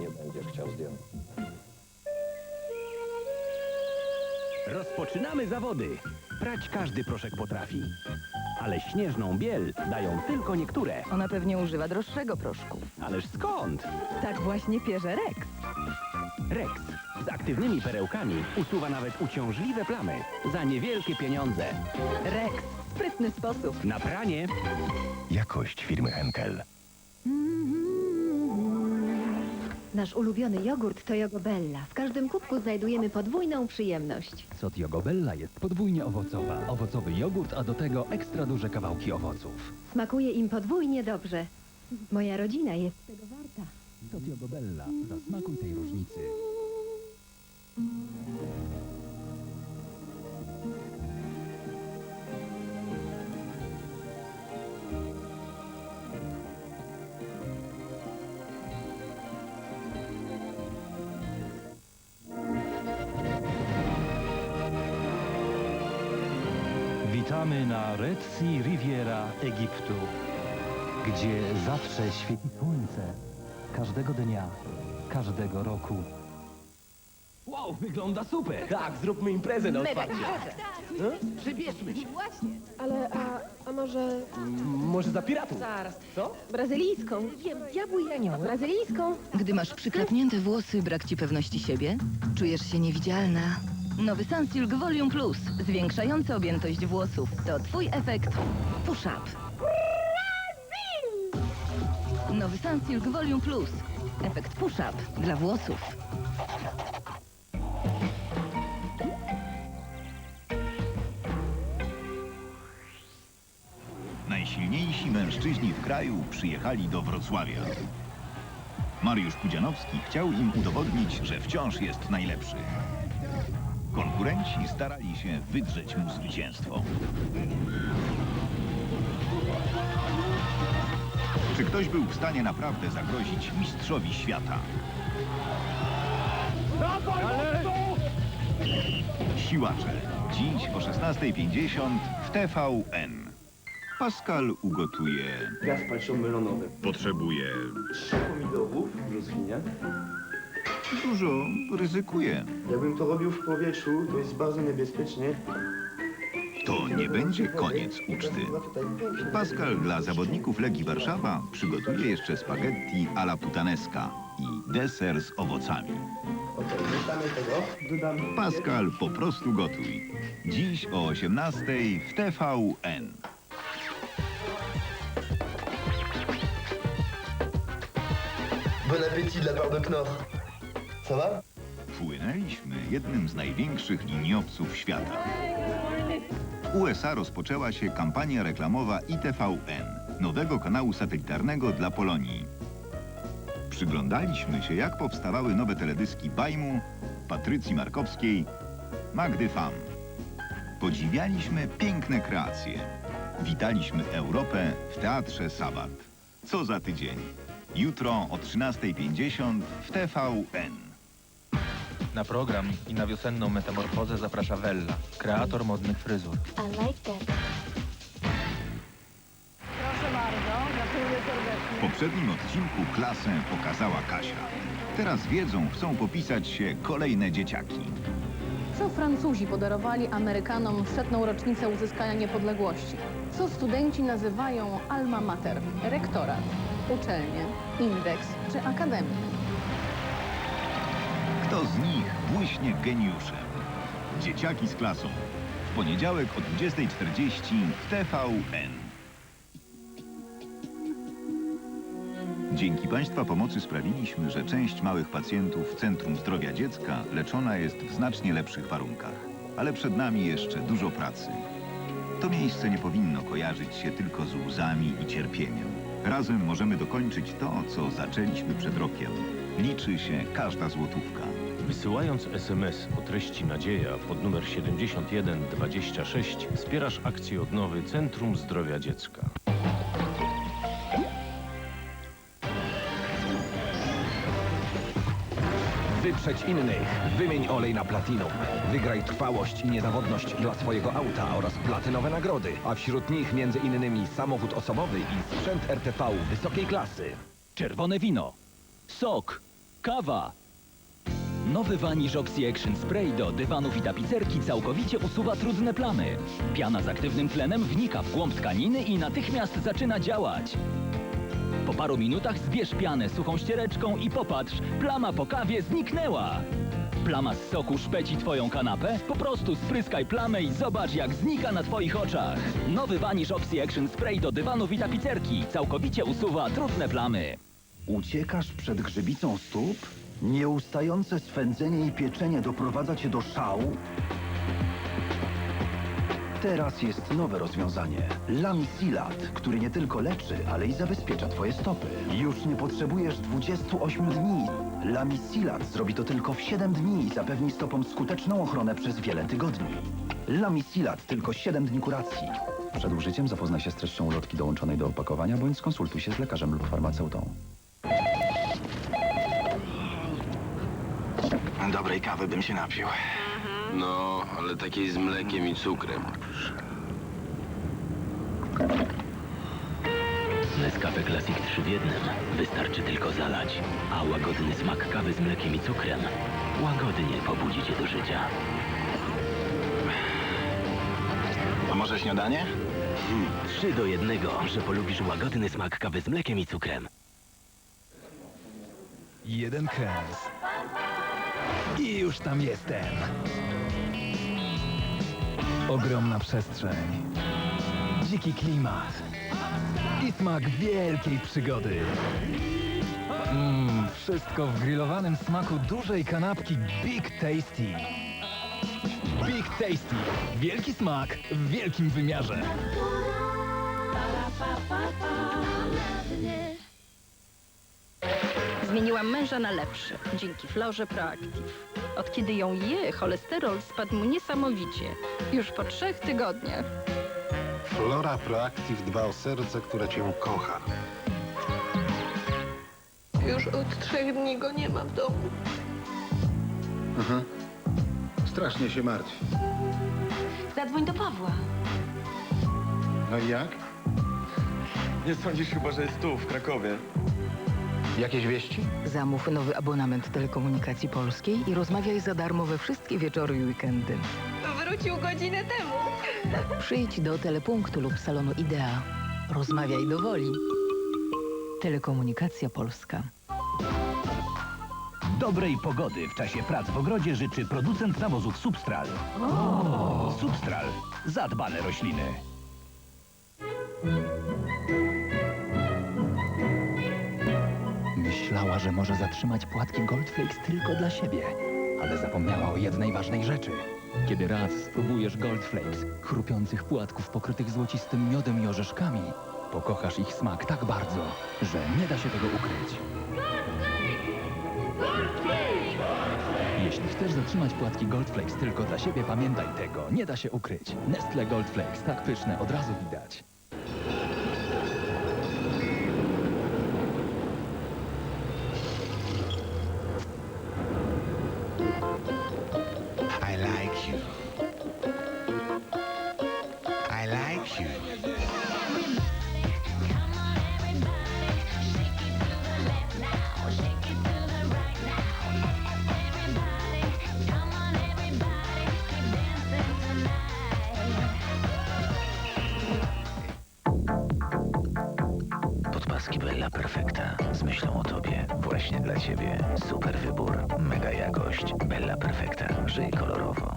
Nie będziesz chciał zdjąć. Rozpoczynamy zawody. Prać każdy proszek potrafi. Ale śnieżną biel dają tylko niektóre. Ona pewnie używa droższego proszku. Ależ skąd? Tak właśnie pierze Rex. Rex z aktywnymi perełkami usuwa nawet uciążliwe plamy za niewielkie pieniądze. Rex. Sprytny sposób. Na pranie Jakość firmy Henkel. Nasz ulubiony jogurt to Jogobella. W każdym kubku znajdujemy podwójną przyjemność. Sot Jogobella jest podwójnie owocowa. Owocowy jogurt, a do tego ekstra duże kawałki owoców. Smakuje im podwójnie dobrze. Moja rodzina jest tego warta. Sot Jogobella. Zasmakuj tej różnicy. Witamy na Red Sea Riviera Egiptu, gdzie zawsze świeci słońce. Każdego dnia, każdego roku. Wow, wygląda super! Tak, zróbmy imprezę na otwarcie. Przybierzmy się! Ale, a, a może Może za piratów? zaraz. Co? Brazylijską? Wiem, diabły i anioły. Brazylijską? Gdy masz przyklapnięte włosy, brak ci pewności siebie? Czujesz się niewidzialna? Nowy Sunsilk Volume Plus, zwiększający objętość włosów. To twój efekt push-up. Nowy Sunsilk Volume Plus. Efekt push-up dla włosów. Najsilniejsi mężczyźni w kraju przyjechali do Wrocławia. Mariusz Pudzianowski chciał im udowodnić, że wciąż jest najlepszy. Konkurenci starali się wydrzeć mu zwycięstwo. Czy ktoś był w stanie naprawdę zagrozić mistrzowi świata? Siłacze. Dziś o 16.50 w TVN. Pascal ugotuje. Gazpacho melonowy. Potrzebuje. Trzy pomidorów, brzoskwinia. Dużo ryzykuje. Jakbym to robił w powietrzu, to jest bardzo niebezpiecznie. To nie będzie koniec uczty. Pascal dla zawodników Legii Warszawa przygotuje jeszcze spaghetti alla putanesca i deser z owocami. Okej, dodamy tego. Pascal, po prostu gotuj. Dziś o 18.00 w TVN. Bon appétit de la part de Knorr. Ça va? Płynęliśmy jednym z największych liniowców świata. W USA rozpoczęła się kampania reklamowa ITVN, nowego kanału satelitarnego dla Polonii. Przyglądaliśmy się, jak powstawały nowe teledyski Bajmu, Patrycji Markowskiej, Magdy Fam. Podziwialiśmy piękne kreacje. Witaliśmy Europę w Teatrze Sabat. Co za tydzień. Jutro o 13.50 w TVN. Na program i na wiosenną metamorfozę zaprasza Wella, kreator modnych fryzur. I like that. W poprzednim odcinku klasę pokazała Kasia. Teraz wiedzą, chcą popisać się kolejne dzieciaki. Co Francuzi podarowali Amerykanom w setną rocznicę uzyskania niepodległości? Co studenci nazywają alma mater, rektorat, uczelnię, indeks czy akademię? Kto z nich błyśnie geniuszem? Dzieciaki z klasą. W poniedziałek o 20.40 w TVN. Dzięki Państwa pomocy sprawiliśmy, że część małych pacjentów w Centrum Zdrowia Dziecka leczona jest w znacznie lepszych warunkach. Ale przed nami jeszcze dużo pracy. To miejsce nie powinno kojarzyć się tylko z łzami i cierpieniem. Razem możemy dokończyć to, co zaczęliśmy przed rokiem. Liczy się każda złotówka. Wysyłając SMS o treści Nadzieja pod numer 7126 wspierasz akcję odnowy Centrum Zdrowia Dziecka. Wyprzeć innych. Wymień olej na platinum. Wygraj trwałość i niezawodność dla swojego auta oraz platynowe nagrody, a wśród nich między innymi samochód osobowy i sprzęt RTV wysokiej klasy. Czerwone wino. sok, kawa. Nowy Vanish Oxy Action Spray do dywanów i tapicerki całkowicie usuwa trudne plamy. Piana z aktywnym tlenem wnika w głąb tkaniny i natychmiast zaczyna działać. Po paru minutach zbierz pianę suchą ściereczką i popatrz, plama po kawie zniknęła. Plama z soku szpeci twoją kanapę? Po prostu spryskaj plamę i zobacz, jak znika na twoich oczach. Nowy Vanish Oxy Action Spray do dywanów i tapicerki całkowicie usuwa trudne plamy. Uciekasz przed grzybicą stóp? Nieustające swędzenie i pieczenie doprowadza cię do szału? Teraz jest nowe rozwiązanie. Lamicilat, który nie tylko leczy, ale i zabezpiecza twoje stopy. Już nie potrzebujesz 28 dni. Lamicilat zrobi to tylko w 7 dni i zapewni stopom skuteczną ochronę przez wiele tygodni. Lamicilat, tylko 7 dni kuracji. Przed użyciem zapoznaj się z treścią ulotki dołączonej do opakowania bądź skonsultuj się z lekarzem lub farmaceutą. Dobrej kawy bym się napił. No, ale takiej z mlekiem i cukrem. Nescafe Classic 3 w jednym. Wystarczy tylko zalać. A łagodny smak kawy z mlekiem i cukrem łagodnie pobudzi cię do życia. A może śniadanie? 3 do jednego, że polubisz łagodny smak kawy z mlekiem i cukrem. Jeden kęs. I już tam jestem. Ogromna przestrzeń. Dziki klimat. I smak wielkiej przygody. Mmm, wszystko w grillowanym smaku dużej kanapki Big Tasty. Big Tasty. Wielki smak w wielkim wymiarze. Zmieniłam męża na lepszy, dzięki Florze Proactive. Od kiedy ją je, cholesterol spadł mu niesamowicie. Już po trzech tygodniach. Flora Proactive dba o serce, które cię kocha. Już od trzech dni go nie ma w domu. Mhm. Strasznie się martwi. Zadzwoń do Pawła. No i jak? Nie sądzisz chyba, że jest tu, w Krakowie? Jakieś wieści? Zamów nowy abonament telekomunikacji polskiej i rozmawiaj za darmo we wszystkie wieczory i weekendy. Wrócił godzinę temu. Przyjdź do telepunktu lub salonu Idea. Rozmawiaj do woli. Telekomunikacja polska. Dobrej pogody w czasie prac w ogrodzie życzy producent nawozów Substral. Substral. Zadbane rośliny. Myślała, że może zatrzymać płatki Goldflakes tylko dla siebie, ale zapomniała o jednej ważnej rzeczy. Kiedy raz spróbujesz Goldflakes, chrupiących płatków pokrytych złocistym miodem i orzeszkami, pokochasz ich smak tak bardzo, że nie da się tego ukryć. Jeśli chcesz zatrzymać płatki Goldflakes tylko dla siebie, pamiętaj tego, nie da się ukryć. Nestle Goldflakes, tak pyszne, od razu widać. Właśnie dla ciebie. Super wybór. Mega jakość. Bella Perfecta. Żyj kolorowo.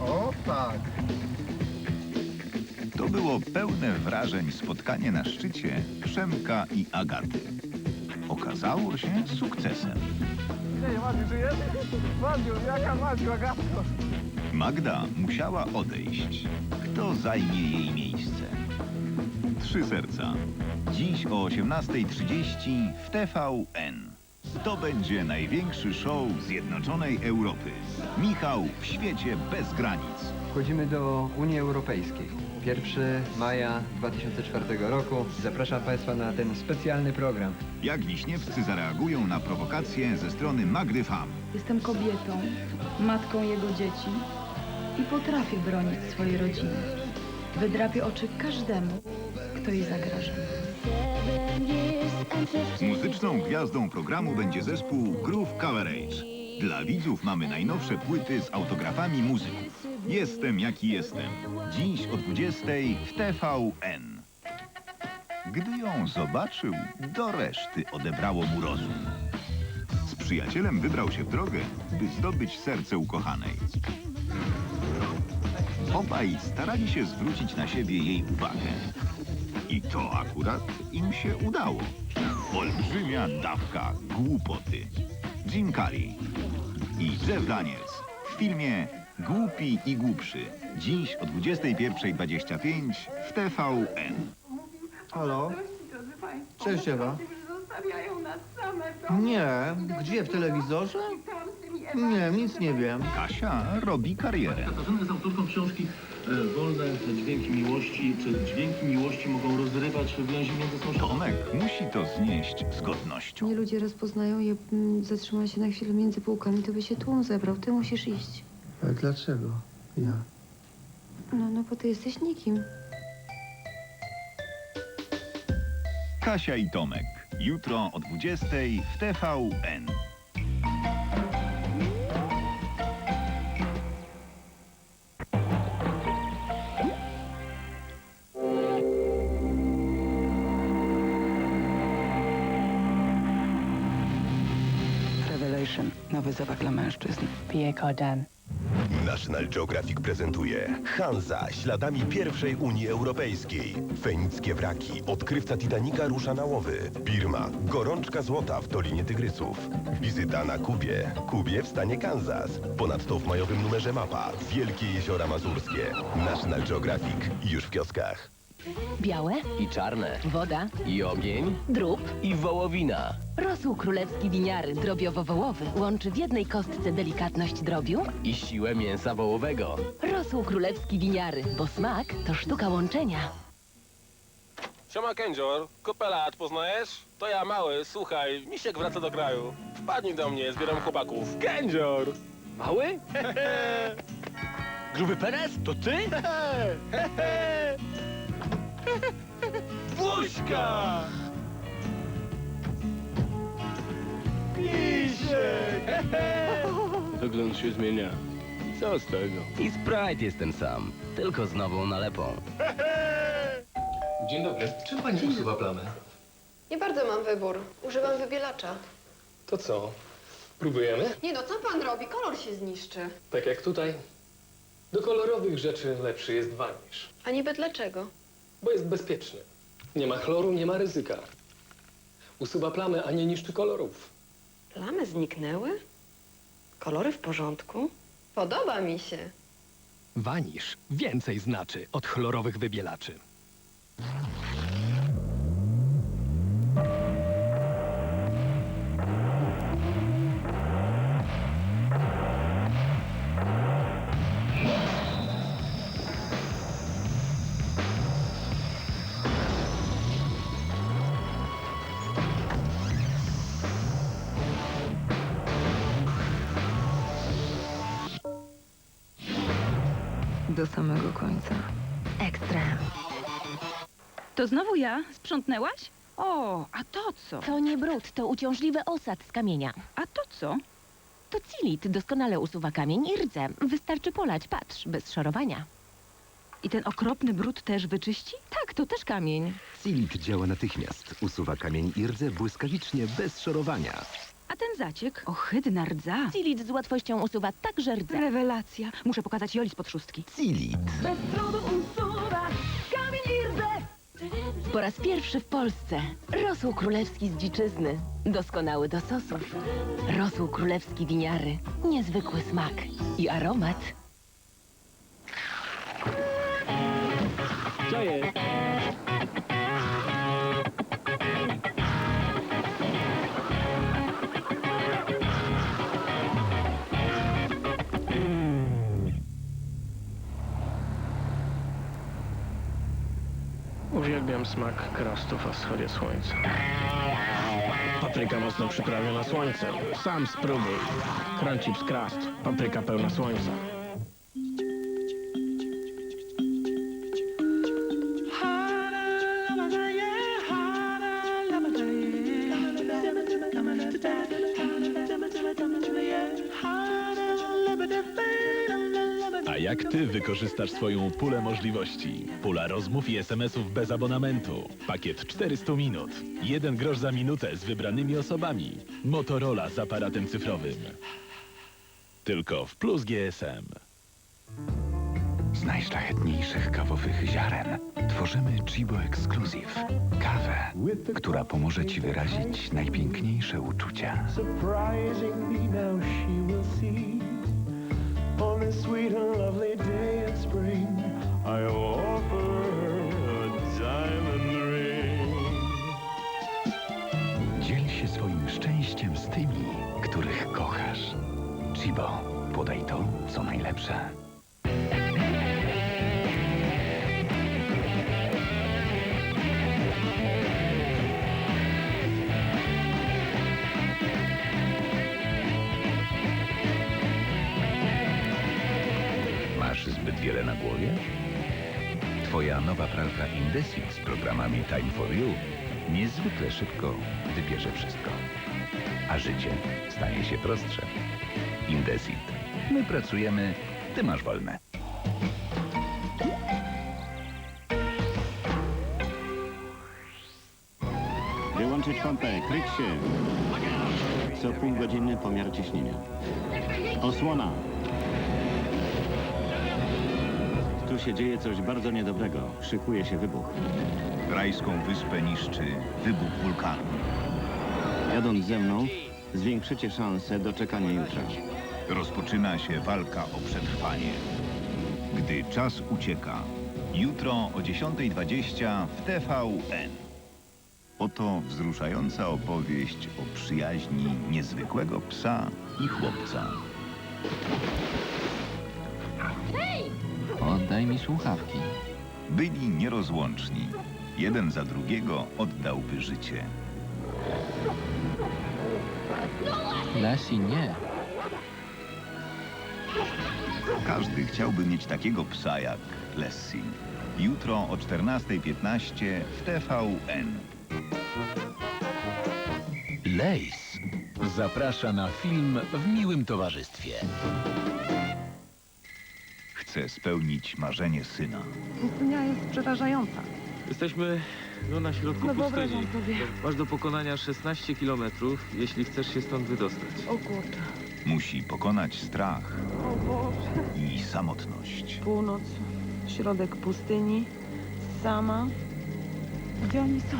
O, tak. To było pełne wrażeń spotkanie na szczycie Przemka i Agaty. Okazało się sukcesem. Magda musiała odejść. Kto zajmie jej miejsce? Trzy serca. Dziś o 18.30 w TVN. To będzie największy show Zjednoczonej Europy. Michał w świecie bez granic. Wchodzimy do Unii Europejskiej. 1 maja 2004 roku. Zapraszam Państwa na ten specjalny program. Jak Wiśniewscy zareagują na prowokacje ze strony Magdy Fam. Jestem kobietą, matką jego dzieci i potrafię bronić swojej rodziny. Wydrapie oczy każdemu, kto jej zagraża. Muzyczną gwiazdą programu będzie zespół Groove Coverage. Dla widzów mamy najnowsze płyty z autografami muzyków. Jestem jaki jestem. Dziś o 20 w TVN. Gdy ją zobaczył, do reszty odebrało mu rozum. Z przyjacielem wybrał się w drogę, by zdobyć serce ukochanej. Obaj starali się zwrócić na siebie jej uwagę. I to akurat im się udało. Olbrzymia dawka głupoty. Jim Carrey i Jeff Daniels w filmie Głupi i Głupszy. Dziś o 21.25 w TVN. Halo? Cześć Ewa. Nie, gdzie w telewizorze? Nie, nic nie wiem. Kasia robi karierę. Katarzyna jest autorką książki e, Wolne dźwięki miłości. Czy dźwięki miłości mogą rozrywać więzi między sąsiadami? Tomek musi to znieść z godnością. Nie ludzie rozpoznają je, mm, zatrzyma się na chwilę między półkami, to by się tłum zebrał. Ty musisz iść. Ale dlaczego? Ja. No, no bo ty jesteś nikim. Kasia i Tomek. Jutro o 20.00 w TVN. Zabawek dla mężczyzn. Pierre Cardin. National Geographic prezentuje Hansa śladami pierwszej Unii Europejskiej. Fenickie wraki, odkrywca Titanica rusza na łowy. Birma, gorączka złota w Dolinie Tygrysów. Wizyta na Kubie, Kubie w stanie Kansas. Ponadto w majowym numerze mapa Wielkie Jeziora Mazurskie. National Geographic już w kioskach. Białe, I czarne. woda, I ogień. drób. I wołowina. Rosół królewski winiary drobiowo-wołowy łączy w jednej kostce delikatność drobiu. I siłę mięsa wołowego. Rosół królewski winiary, bo smak to sztuka łączenia. Siema Kędzior, kupę lat poznajesz? To ja mały, słuchaj, misiek wraca do kraju. Wpadnij do mnie, zbieram chłopaków. Kędzior! Mały? Gruby Perez? To ty? Buźka! Misiek! Wygląd się zmienia. Co z tego? I Sprite jest ten sam, tylko z nową nalepą. Dzień dobry. Czym pani usuwa plamy? Nie bardzo mam wybór. Używam wybielacza. To co? Próbujemy? Nie no, co pan robi? Kolor się zniszczy. Tak jak tutaj. Do kolorowych rzeczy lepszy jest wanisz, A niby dlaczego? bo jest bezpieczny. Nie ma chloru, nie ma ryzyka. Usuwa plamy, a nie niszczy kolorów. Plamy zniknęły? Kolory w porządku? Podoba mi się. Wanisz więcej znaczy od chlorowych wybielaczy. Samego końca. Ekstra. To znowu ja? Sprzątnęłaś? O, a to co? To nie brud, to uciążliwy osad z kamienia. A to co? To cilit doskonale usuwa kamień i rdzę. Wystarczy polać, patrz, bez szorowania. I ten okropny brud też wyczyści? Tak, to też kamień. Silik działa natychmiast. Usuwa kamień i rdze błyskawicznie, bez szorowania. A ten zaciek? Ohydna rdza. Cilit z łatwością usuwa także rdzę. Rewelacja. Muszę pokazać Joli spod szóstki. Silit. Bez trudu usuwa kamień i rdzę. Po raz pierwszy w Polsce rosół królewski z dziczyzny. Doskonały do sosów. Rosół królewski winiary. Niezwykły smak i aromat. Co jest? Uwielbiam smak krastów o wschodzie słońca. Papryka mocno przyprawiona słońcem. Sam spróbuj. Crunchips Crust. Papryka pełna słońca. Ty wykorzystasz swoją pulę możliwości? Pula rozmów i SMS-ów bez abonamentu. Pakiet 400 minut. Jeden grosz za minutę z wybranymi osobami. Motorola z aparatem cyfrowym. Tylko w Plus GSM. Z najszlachetniejszych kawowych ziaren tworzymy Chibo Exclusive. Kawę, która pomoże Ci wyrazić najpiękniejsze uczucia. Surprisingly, now she will see. On this sweet and lovely day in spring, I offer her a diamond ring. Dziel się swoim szczęściem z tymi, których kochasz. Chibo, podaj to, co najlepsze. Wiele na głowie? Twoja nowa pralka Indesit z programami Time for You niezwykle szybko wybierze wszystko. A życie stanie się prostsze. Indesit. My pracujemy, ty masz wolne. Wyłączyć pompę, kryć się. Co pół godziny pomiar ciśnienia. Osłona. Tu się dzieje coś bardzo niedobrego. Szykuje się wybuch. Rajską wyspę niszczy wybuch wulkanu. Jadąc ze mną, zwiększycie szanse doczekania jutra. Rozpoczyna się walka o przetrwanie. Gdy czas ucieka. Jutro o 10.20 w TVN. Oto wzruszająca opowieść o przyjaźni niezwykłego psa i chłopca. Słuchawki. Byli nierozłączni. Jeden za drugiego oddałby życie. Lassie, nie. Każdy chciałby mieć takiego psa jak Lessie. Jutro o 14.15 w TVN. Lace zaprasza na film w miłym towarzystwie. Chce spełnić marzenie syna. Pustynia jest przerażająca. Jesteśmy no, na środku No pustyni. wyobrażam sobie. Masz do pokonania 16 kilometrów, jeśli chcesz się stąd wydostać. O kurczę. Musi pokonać strach O Boże. i samotność. Północ, środek pustyni, sama. Gdzie oni są?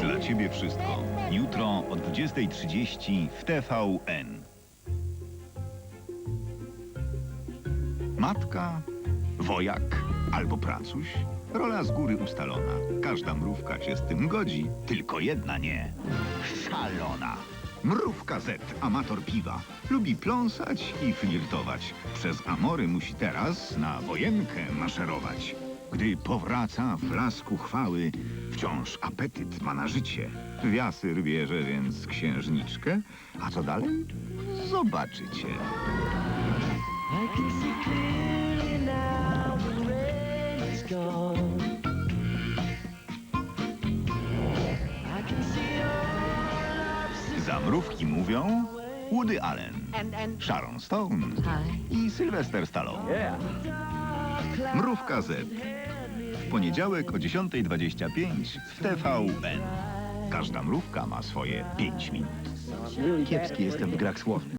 Dla ciebie wszystko. Jutro o 20.30 w TVN. Matka, wojak albo pracuś? Rola z góry ustalona. Każda mrówka się z tym godzi, tylko jedna nie. Szalona. Mrówka Z, amator piwa. Lubi pląsać i flirtować. Przez amory musi teraz na wojenkę maszerować. Gdy powraca w blasku chwały, wciąż apetyt ma na życie. W jasyr bierze więc księżniczkę, a co dalej? Zobaczycie. I can see clearly now the rain is gone. I can see all Za mrówki mówią Woody Allen, Sharon Stone i Sylvester Stallone. Mrówka Z. W poniedziałek o 10.25 w TVN. Każda mrówka ma swoje 5 minut. Kiepski jestem w grach słownych.